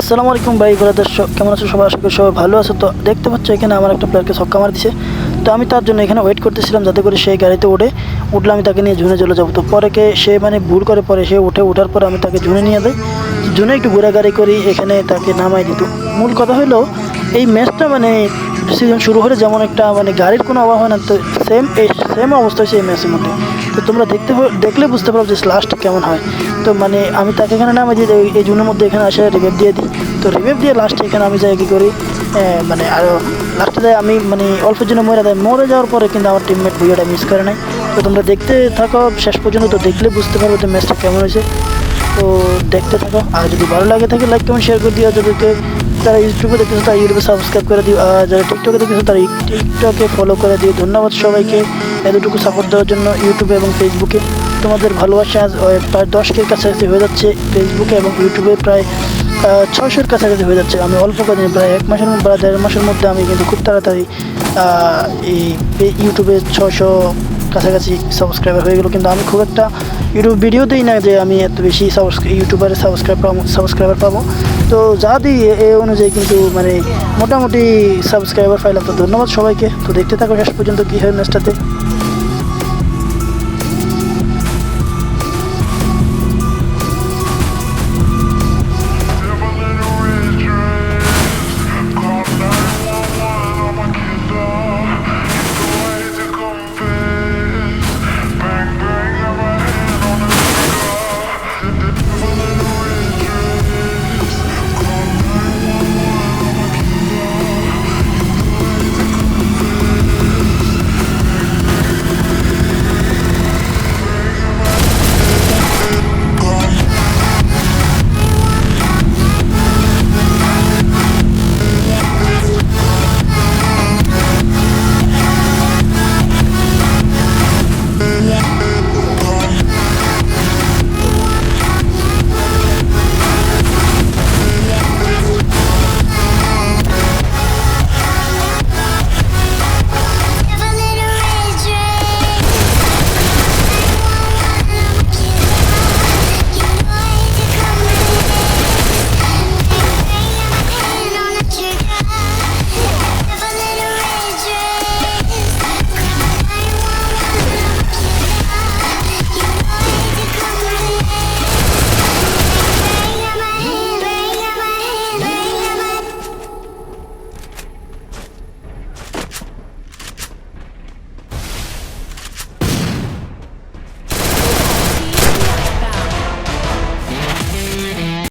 আসসালামু আলাইকুম ভাই ব্রাদার কেমন আছো? সবাই আশা করি সবাই ভালো আছো। তো দেখতে পাচ্ছ এখানে আমার একটা প্লেয়ারকে ছক্কা মার দিছে তো আমি তার জন্য এখানে ওয়েট করতেছিলাম যাতে করে সেই গাড়িতে উঠে, উঠলে আমি তাকে নিয়ে ঝুনে চলে যাব। তো পরে সে মানে ভুল করে পরে সে উঠে ওঠার পরে আমি তাকে ঝুনে নিয়ে যাই। জুনে একটু ঘোরাঘাড়ি করি, এখানে তাকে নামাই দিত মূল কথা হলো, এই ম্যাচটা মানে সিজন শুরু হলে যেমন একটা মানে গাড়ির কোনো অভাব হয় না, তো সেম এই সেম অবস্থা হয়েছে এই ম্যাচের মধ্যে। তো তোমরা দেখতে, দেখলে বুঝতে পারো যে লাস্ট কেমন হয়। তো মানে আমি তাকে এখানে নামে দিই, এই জুনের মধ্যে এখানে আসে রিভেভ দিয়ে দিই। তো রিভেভ দিয়ে লাস্টে এখানে আমি যাই কী করি মানে আরও লাস্টে যাই আমি মানে অল্পের জন্য মরে দেয়। মরে যাওয়ার পরে কিন্তু আমার টিমমেট ভুইয়াটা মিস করে নাই। তো তোমরা দেখতে থাকো শেষ পর্যন্ত তো দেখলে বুঝতে পারব যে ম্যাচটা কেমন হয়েছে। তো দেখতে থাকো। আর যদি ভালো লাগে থাকে লাইক কমেন্ট শেয়ার করে দিও। যাদেরকে যারা ইউটিউবে দেখতেছো তারা ইউটিউবে সাবস্ক্রাইব করে দিও। আর যারা টিকটকে দেখতেছো তারা টিকটকে ফলো করে দিও। ধন্যবাদ সবাইকে। এতটুকু সাপোর্ট দেওয়ার জন্য ইউটিউবে এবং ফেসবুকে তোমাদের ভালোবাসা প্রায় দশকের কাছাকাছি হয়ে যাচ্ছে। ফেসবুকে এবং ইউটিউবে প্রায় ছয়শোর কাছাকাছি হয়ে যাচ্ছে। আমি অল্প কদিন, প্রায় এক মাসের মধ্যে, প্রায় দেড় মাসের মধ্যে আমি কিন্তু খুব তাড়াতাড়ি এই ইউটিউবে ছশো কাছাকাছি সাবস্ক্রাইবার হয়ে গেলো। কিন্তু আমি খুব একটা ইউটিউব ভিডিও দিই না যে আমি এত বেশি ইউটিউবারে সাবস্ক্রাইব পাবো সাবস্ক্রাইবার পাবো। তো যা দিই এ অনুযায়ী কিন্তু মানে মোটামুটি সাবস্ক্রাইবার পাইলাম। তো ধন্যবাদ সবাইকে। তো দেখতে থাকো শেষ পর্যন্ত কী হয় ম্যাচটাতে